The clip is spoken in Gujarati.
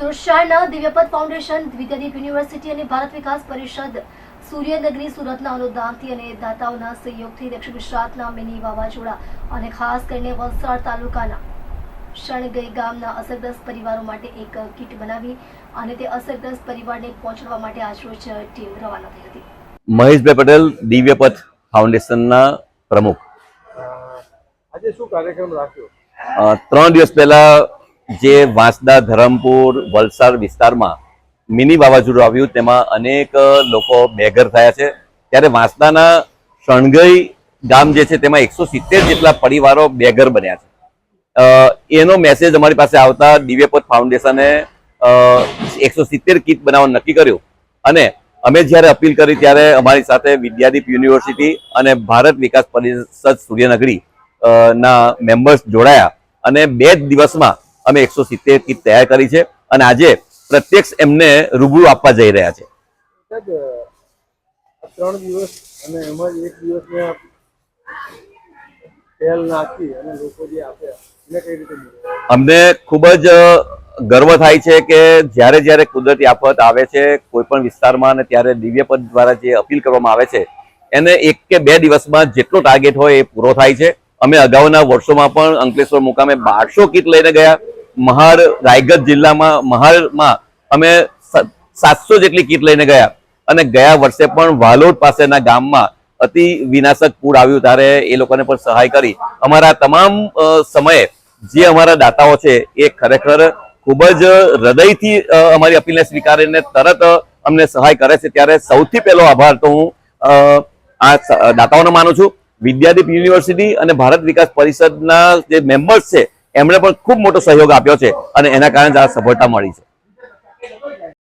સુરત શહેરના દિવ્યપથ ફાઉન્ડેશન વિદ્યાદીપ યુનિવર્સિટી અને ભારત વિકાસ પરિષદ સૂર્યનગરી સુરતના અનુદાનથી અને દાતાઓના સહયોગથી દક્ષિણ ગુજરાતના મિની વાવાઝોડા અને ખાસ કરીને વલસાડ તાલુકાના શણગઈ ગામના અસરગ્રસ્ત પરિવારો માટે એક કીટ બનાવી અને તે અસરગ્રસ્ત પરિવારને પહોંચાડવા માટે આજરોજ ટીમ રવાના થઈ હતી. મહેશભાઈ પટેલ દિવ્યપથ ફાઉન્ડેશનના પ્રમુખ. આજે શું કાર્યક્રમ રાખ્યો? ત્રણ દિવસ પહેલા જે વાંસદા, ધરમપુર, વલસાડ વિસ્તારમાં મિની વાવાઝોડું આવ્યું, તેમાં અનેક લોકો બેઘર થયા છે. ત્યારે વાંસદાના શણગઈ ગામ જે છે, તેમાં એકસો સિત્તેર જેટલા પરિવારો બેઘર બન્યા છે. એનો મેસેજ અમારી પાસે આવતા દિવ્યપથ ફાઉન્ડેશને એકસો સિત્તેર કીટ બનાવવાનું નક્કી કર્યું. અને અમે જ્યારે અપીલ કરી ત્યારે અમારી સાથે વિદ્યાદીપ યુનિવર્સિટી અને ભારત વિકાસ પરિષદ સૂર્યનગરી ના મેમ્બર્સ જોડાયા. અને બે જ દિવસમાં અમે એકસો સિત્તેર કીટ તૈયાર કરી છે અને આજે પ્રત્યક્ષ એમને રૂબરૂ આપવા જઈ રહ્યા છે. ત્રણ દિવસ અને એમાં એક દિવસને તેલ નાખી અને લોકો જે આપ્યા એને કઈ રીતે અમને ખૂબ જ ગર્વ થાય છે કે જ્યારે જ્યારે કુદરતી આફત આવે છે કોઈ પણ વિસ્તારમાં અને ત્યારે દિવ્ય પદ દ્વારા જે અપીલ કરવામાં આવે છે એને એક કે બે દિવસમાં જેટલો ટાર્ગેટ હોય એ પૂરો થાય છે. અમે અગાઉના વર્ષોમાં પણ અંકલેશ્વર મુકામે બારસો કીટ લઈને ગયા. મહાડ રાયગઢ જિલ્લામાં મહાડમાં અમે સાતસો જેટલી કીટ લઈને ગયા અને ગયા વર્ષે પણ વાલોડ પાસેના ગામમાં અતિ વિનાશક પૂર આવ્યું ત્યારે એ લોકોને પણ સહાય કરી. અમારા તમામ સમયે જે અમારા દાતાઓ છે એ ખરેખર ખૂબ જ હૃદયથી અમારી અપીલને સ્વીકારીને તરત અમને સહાય કરે છે. ત્યારે સૌથી પહેલો આભાર તો હું આ દાતાઓને માનું છું. વિદ્યાદીપ યુનિવર્સિટી અને ભારત વિકાસ પરિષદના જે મેમ્બર્સ છે એમણે પણ ખૂબ મોટો સહયોગ આપ્યો છે અને એના કારણે જ આ સફળતા મળી છે.